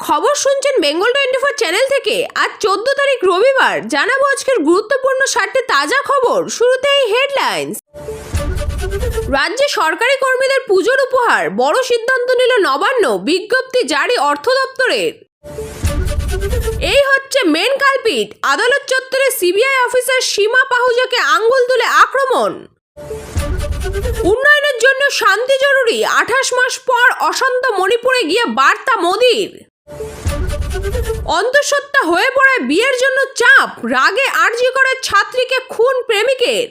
খবর শুনছেন Bengal twenty four channel থেকে? আজ চোদ্দ তারিখ রবিবার, জানাব আজকের গুরুত্বপূর্ণ ষাটটি তাজা খবর। শুরুতেই হেডলাইন্স। রাজ্যে সরকারি কর্মীদের পুজোর উপহার, বড় সিদ্ধান্ত নিল নবান্ন, বিজ্ঞপ্তি জারি অর্থ দপ্তরের। এই হচ্ছে মেন কালপিট, আদালত চত্বরে সিবিআই অফিসার সীমা পাহুজাকে আঙ্গুল তুলে আক্রমণ। উন্নয়নের জন্য শান্তি জরুরি, আঠাশ মাস পর অশান্ত মণিপুরে গিয়ে বার্তা মোদির। অন্তঃসত্ত্বা হয়ে পড়ায় বিয়ের জন্য চাপ, রাগে আর্জি করে ছাত্রীকে খুন প্রেমিকের।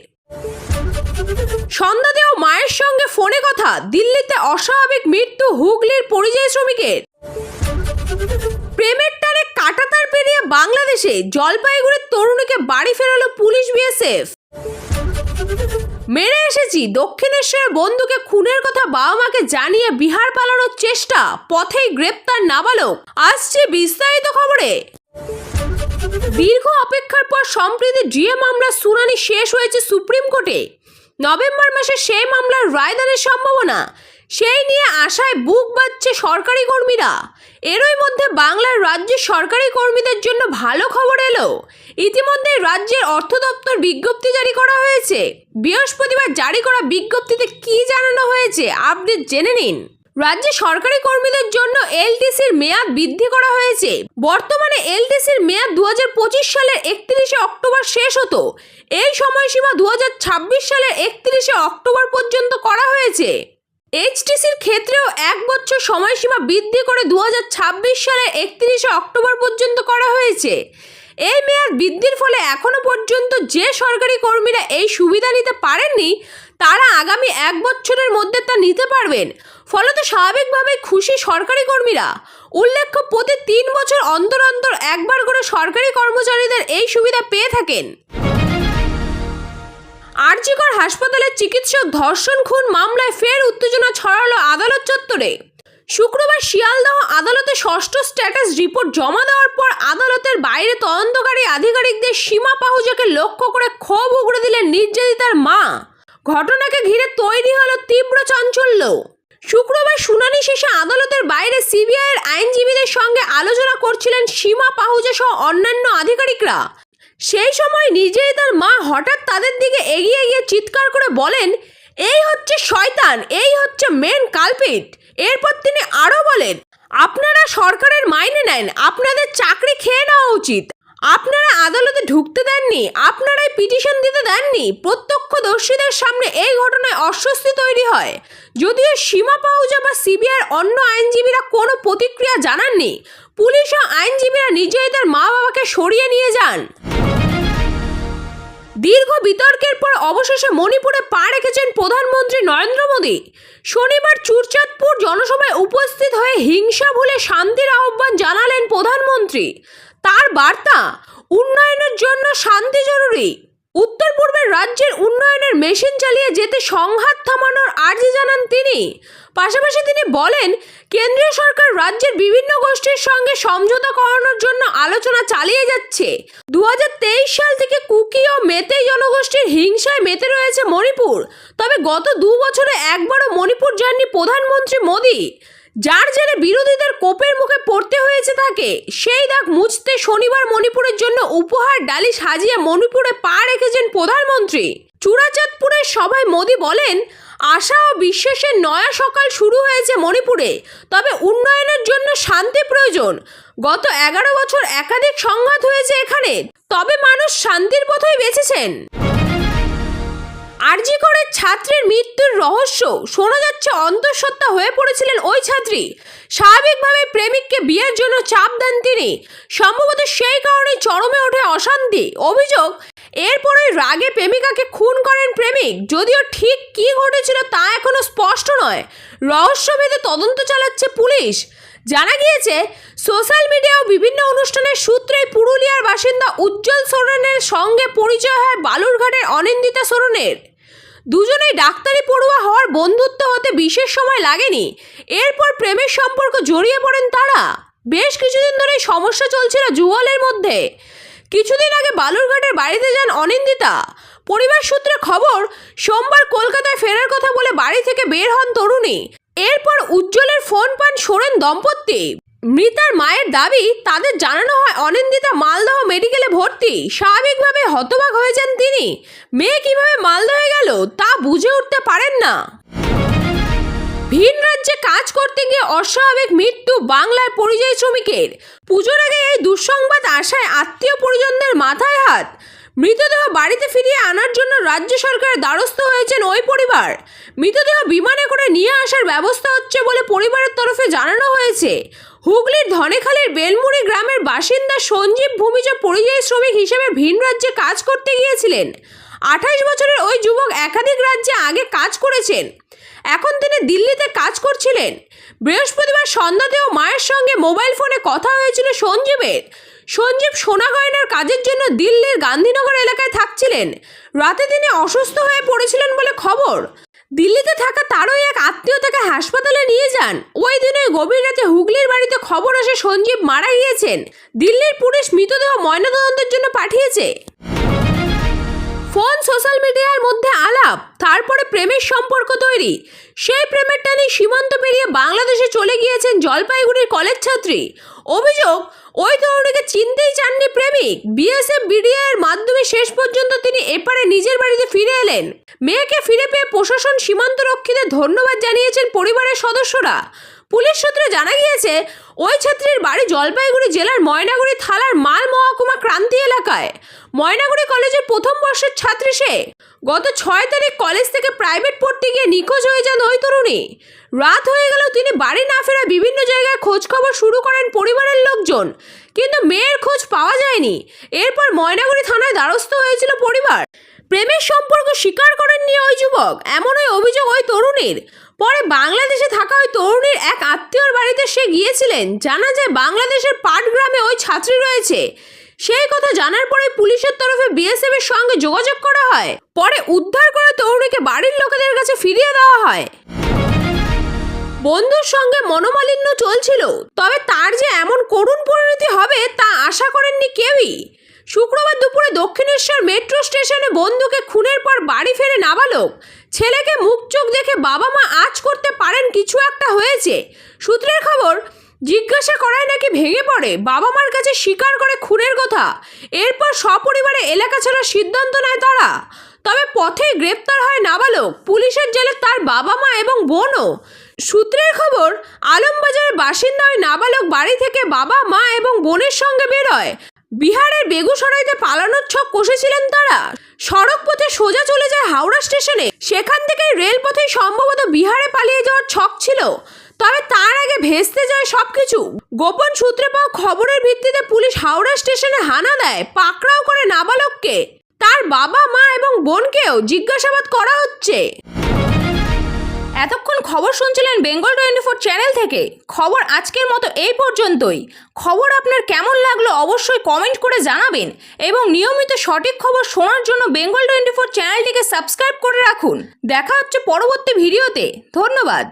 সন্ধ্যাতেও মায়ের সঙ্গে ফোনে কথা, দিল্লিতে অস্বাভাবিক মৃত্যু হুগলির পরিযায়ী শ্রমিকের। প্রেমের টানে কাটাতার পেরিয়ে বাংলাদেশে, জলপাইগুড়ির তরুণীকে বাড়ি ফেরালো পুলিশ বিএসএফ। মেরে এসেছি। দক্ষিণেশ্বরের বন্ধুকে খুনের কথা বাবা মাকে জানিয়ে বিহার পালানোর চেষ্টা, পথেই গ্রেপ্তার নাবালক। আসছে বিস্তারিত খবরে। দীর্ঘ অপেক্ষার পর সম্প্রতি ডিএ মামলার শুনানি শেষ হয়েছে সুপ্রিম কোর্টে। নভেম্বর মাসে সেই মামলার রায়দানের সম্ভাবনা। সেই নিয়ে আশায় বুক বাজছে সরকারি কর্মীরা। এরই মধ্যে বাংলার রাজ্যের সরকারি কর্মীদের জন্য ভালো খবর এলো। ইতিমধ্যে রাজ্যের অর্থ দপ্তর বিজ্ঞপ্তি জারি করা হয়েছে। বৃহস্পতিবার জারি করা বিজ্ঞপ্তিতে কি জানানো হয়েছে আপডেট জেনে নিন। রাজ্যে সরকারি কর্মীদের জন্য এলটিসির মেয়াদ বৃদ্ধি করা হয়েছে। বর্তমানে এলটিসির মেয়াদ দু হাজার পঁচিশ সালের একত্রিশে অক্টোবর শেষ হতো। এই সময়সীমা দু হাজার ছাব্বিশ সালের একত্রিশে অক্টোবর পর্যন্ত করা হয়েছে। এইচটিসির ক্ষেত্রেও এক বছর সময়সীমা বৃদ্ধি করে দু হাজার ছাব্বিশ সালের একত্রিশে অক্টোবর পর্যন্ত করা হয়েছে। এই মেয়াদ বৃদ্ধির ফলে এখনও পর্যন্ত যে সরকারি কর্মীরা এই সুবিধা নিতে পারেননি, তারা আগামী এক বছরের মধ্যে তা নিতে পারবেন। ফলত স্বাভাবিকভাবেই খুশি সরকারি কর্মীরা। উল্লেখ্য, প্রতি তিন বছর অন্তর অন্তর একবার করে সরকারি কর্মচারীদের এই সুবিধা পেয়ে থাকেন। আরজিকর হাসপাতালের চিকিৎসক ধর্ষণ খুন মামলায় ফের উত্তেজনা ছড়ালো আদালত চত্বরে। শুক্রবার শিয়ালদহ আদালতে ষষ্ঠ স্ট্যাটাস রিপোর্ট জমা দেওয়ার পর আদালতের বাইরে তদন্তকারী আধিকারিকদের সীমা পাহুজাকে লক্ষ্য করে ক্ষোভ উগড়ে দিলেন নির্যাতিতার মা। ঘটনাকে ঘিরে তৈরি হলো তীব্র চাঞ্চল্য। শুক্রবার শুনানি শেষে আদালতের বাইরে সিবিআইয়ের আইনজীবীদের সঙ্গে আলোচনা করছিলেন সীমা পাহুজা সহ অন্যান্য আধিকারিকরা। সেই সময় নিজেই তার মা হঠাৎ তাদের দিকে এগিয়ে গিয়ে চিৎকার করে বলেন, এই হচ্ছে শয়তান, এই হচ্ছে মেন কালপিট। এরপর তিনি আরও বলেন, আপনারা সরকারের মাইনে নেন, আপনাদের চাকরি খেয়ে নেওয়া উচিত। আপনারা আদালতে ঢুকতে দেননি, আপনারাই পিটিশন দিতে দেননি। প্রত্যক্ষদর্শীদের সামনে এই ঘটনায় অস্বস্তি তৈরি হয়। যদিও সীমা পাহুজা বা সিবিআইয়ের অন্য আইনজীবীরা কোনো প্রতিক্রিয়া জানাননি, পুলিশ ও আইনজীবীরা নিজেই তার মা বাবাকে সরিয়ে নিয়ে যান। দীর্ঘ বিতর্কের পর অবশেষে মণিপুরে পা রেখেছেন প্রধানমন্ত্রী নরেন্দ্র মোদী। শনিবার চুরচাঁদপুর জনসভায় উপস্থিত হয়ে হিংসা ভুলে শান্তির আহ্বান জানালেন প্রধানমন্ত্রী। তার বার্তা, উন্নয়নের জন্য শান্তি জরুরি। উত্তর পূর্বের রাজ্যের উন্নয়নের মেশিন চালিয়ে যেতে সংঘাত থামানোর আর্জি জানান তিনি। পাশাপাশি তিনি বলেন, কেন্দ্রীয় সরকার রাজ্যের বিভিন্ন গোষ্ঠীর সঙ্গে সমঝোতা করানোর জন্য আলোচনা চালিয়ে যাচ্ছে। দু হাজার তেইশ সাল থেকে কুকি ও মেতেই জনগোষ্ঠীর হিংসায় মেতে রয়েছে মণিপুর। তবে গত দু বছরে একবারও মণিপুর যাননি প্রধানমন্ত্রী মোদী। যার জেরে বিরোধীদের কোপের মুখে পড়তে হয়েছে তাকে। সেই দাগ মুছতে শনিবার মণিপুরের জন্য উপহার ডালি সাজিয়ে মণিপুরে পা রেখেছেন প্রধানমন্ত্রী। চূড়াচাঁদপুরের সভায় মোদী বলেন, আশা ও বিশ্বাসের নয়া সকাল শুরু হয়েছে মণিপুরে, তবে উন্নয়নের জন্য শান্তি প্রয়োজন। গত এগারো বছর একাধিক সংঘাত হয়েছে এখানে, তবে মানুষ শান্তির পথই বেছেছেন আরজি করে ছাত্রের মৃত্যুর রহস্য। শোনা যাচ্ছে অন্তঃসত্ত্বা হয়ে পড়েছিলেন ওই ছাত্রী। স্বাভাবিকভাবে প্রেমিককে বিয়ের জন্য চাপ দেন তিনি। সম্ভবত সেই কারণে চরমে ওঠে অশান্তি। অভিযোগ, এরপরে রাগে প্রেমিকাকে খুন করেন প্রেমিক। যদিও ঠিক কী ঘটেছিল তা এখনও স্পষ্ট নয়। রহস্যভেদে তদন্ত চালাচ্ছে পুলিশ। জানা গিয়েছে, সোশ্যাল মিডিয়া ও বিভিন্ন অনুষ্ঠানের সূত্রে পুরুলিয়ার বাসিন্দা উজ্জ্বল সোরেনের সঙ্গে পরিচয় হয় বালুরঘাটের অনিন্দিতা সোরেনের। দুজনেই ডাক্তারি পড়ুয়া হওয়ার বন্ধুত্ব হতে বিশেষ সময় লাগেনি। এরপর প্রেমের সম্পর্ক জড়িয়ে পড়েন তারা। বেশ কিছুদিন ধরে সমস্যা চলছিল যুগলের মধ্যে। কিছুদিন আগে বালুরঘাটের বাড়িতে যান অনিন্দিতা। পরিবার সূত্রে খবর, সোমবার কলকাতায় ফেরার কথা বলে বাড়ি থেকে বের হন তরুণী। এরপর উজ্জ্বলের ফোন পান সোরেন দম্পতি। মৃতার মায়ের দাবি তাদের জানানো হয় অনিন্দিতা মালদহ মেডিকেলে ভর্তি। স্বাভাবিকভাবে হতবাক হয়ে যান তিনি। মেয়ে কীভাবে মালদহে গেল তা বুঝে উঠতে পারেন না। ভিন রাজ্যে কাজ করতে গিয়ে অস্বাভাবিক মৃত্যু বাংলার পরিযায়ী শ্রমিকের। পুজোর আগে এই দুঃসংবাদ আশায় আত্মীয় পরিজনদের মাথায় হাত। মৃতদেহ বাড়িতে ফিরিয়ে আনার জন্য রাজ্য সরকারের দ্বারস্থ হয়েছেন ওই পরিবার। মৃতদেহ বিমানে করে নিয়ে আসার ব্যবস্থা হচ্ছে বলে পরিবারের তরফে জানানো হয়েছে। হুগলির ধনেখালির বেলমুড়ি গ্রামের বাসিন্দা সঞ্জীব ভূমিজ পরিযায়ী শ্রমিক হিসেবে ভিন রাজ্যে কাজ করতে গিয়েছিলেন। আঠাশ বছরের ওই যুবক একাধিক রাজ্যে আগে কাজ করেছেন। এখন তিনি দিল্লিতে কাজ করছিলেন। বৃহস্পতিবার সন্ধ্যাতেও মায়ের সঙ্গে মোবাইল ফোনে কথা হয়েছিল সঞ্জীবের। সঞ্জীব সোনা গয়নার কাজের জন্য দিল্লির গান্ধীনগর এলাকায় থাকছিলেন। রাতে তিনি অসুস্থ হয়ে পড়েছিলেন বলে খবর। দিল্লিতে থাকা তারও এক আত্মীয় তাকে হাসপাতালে নিয়ে যান। ওই দিনে গভীর রাতে হুগলির বাড়িতে খবর আসে সঞ্জীব মারা গিয়েছেন। দিল্লির পুলিশ মৃতদেহ ময়নাতদন্তের জন্য পাঠিয়েছে। সোশ্যাল মিডিয়ার মধ্যে আলাপ, তারপরে প্রেমের সম্পর্ক তৈরি। সেই প্রেমের টানে সীমান্ত পেরিয়ে বাংলাদেশে চলে গিয়েছেন জলপাইগুড়ির কলেজ ছাত্রী। অভিযোগ, ওই তরুণীকে চিনতেই চাননি প্রেমিক। বিএসএফ বিডিআর মাধ্যমে শেষ পর্যন্ত তিনি এপারে নিজের বাড়িতে ফিরে এলেন। মেয়েকে ফিরে পেয়ে প্রশাসন সীমান্ত রক্ষীদের ধন্যবাদ জানিয়েছেন পরিবারের সদস্যরা। পুলিশ সূত্রে জানা গিয়েছে, ওই ছাত্রীর বাড়ি জলপাইগুড়ি জেলার ময়নাগুড়ি থানার মাল মহকুমা ক্রান্তি এলাকায়। ময়নাগুড়ি কলেজের প্রথম বর্ষের ছাত্রী সে। গত ছয় তারিখ কলেজ থেকে প্রাইভেট পড়তে গিয়ে নিখোঁজ হয়ে যান ওই তরুণী। রাত হয়ে গেলেও তিনি বাড়ি না ফেরা বিভিন্ন জায়গায় খোঁজ খবর শুরু করেন পরিবারের লোকজন। কিন্তু মেয়ের খোঁজ পাওয়া যায়নি। এরপর ময়নাগুড়ি থানায় দ্বারস্থ হয়েছিল পরিবার। প্রেমের সম্পর্ক স্বীকার করেননি ওই যুবক। এমনই অভিযোগ ওই তরুণীর। পরে বাংলাদেশে থাকা ওই তরুণীর এক আত্মীয়র বাড়িতে সে গিয়েছিলেন। জানা যায় বাংলাদেশের পাটগ্রামে ওই ছাত্রী রয়েছে। সেই কথা জানার পরে পুলিশের তরফে বিএসএফ এর সঙ্গে যোগাযোগ করা হয়। পরে উদ্ধার করে তরুণীকে বাড়ির লোকেদের কাছে ফিরিয়ে দেওয়া হয়। বন্ধুর সঙ্গে মনোমালিন্য চলছিল। তবে তার যে এমন করুণ পরিণতি হবে তা আশা করেননি কেউই। শুক্রবার দুপুরে দক্ষিণেশ্বর মেট্রো স্টেশনে বন্ধুকে খুনের পর বাড়ি ফেরে নাবালক। ছেলেকে মুখ চোখ দেখে বাবা মা আজ করতে পারেন কিছু একটা হয়েছে। সূত্রের খবর, জিজ্ঞাসা করায় নাকি ভেঙে পড়ে। বাবা মার কাছে স্বীকার করে খুনের কথা। এরপর সপরিবারে এলাকা ছাড়ার সিদ্ধান্ত নেয় তারা। তবে পথে গ্রেপ্তার হয় নাবালক। পুলিশের জেলে তার বাবা মা এবং বোনও। সূত্রের খবর, আলমবাজারের বাসিন্দা ওই নাবালক বাড়ি থেকে বাবা, মা এবং বোনের সঙ্গে বেরোয়। বিহারের বেগুসরাইতে পালানোর ছক কষেছিলেন তারা। সড়ক পথে সোজা চলে যায় হাওড়া স্টেশনে। সেখান থেকেই রেলপথে সম্ভবত বিহারে পালিয়ে যাওয়ার ছক ছিল। তবে তার আগে ভেস্তে যায় সবকিছু। গোপন সূত্রে পাওয়া খবরের ভিত্তিতে পুলিশ হাওড়া স্টেশনে হানা দেয়, পাকড়াও করে নাবালককে। তার বাবা, মা এবং বোনকেও জিজ্ঞাসাবাদ করা হচ্ছে। এতক্ষণ খবর শুনছিলেন বেঙ্গল টোয়েন্টি ফোর চ্যানেল থেকে। খবর আজকের মতো এই পর্যন্তই। খবর আপনার কেমন লাগল অবশ্যই কমেন্ট করে জানাবেন এবং নিয়মিত সঠিক খবর শোনার জন্য বেঙ্গল টোয়েন্টি ফোর চ্যানেলটিকে সাবস্ক্রাইব করে রাখুন। দেখা হচ্ছে পরবর্তী ভিডিওতে। ধন্যবাদ।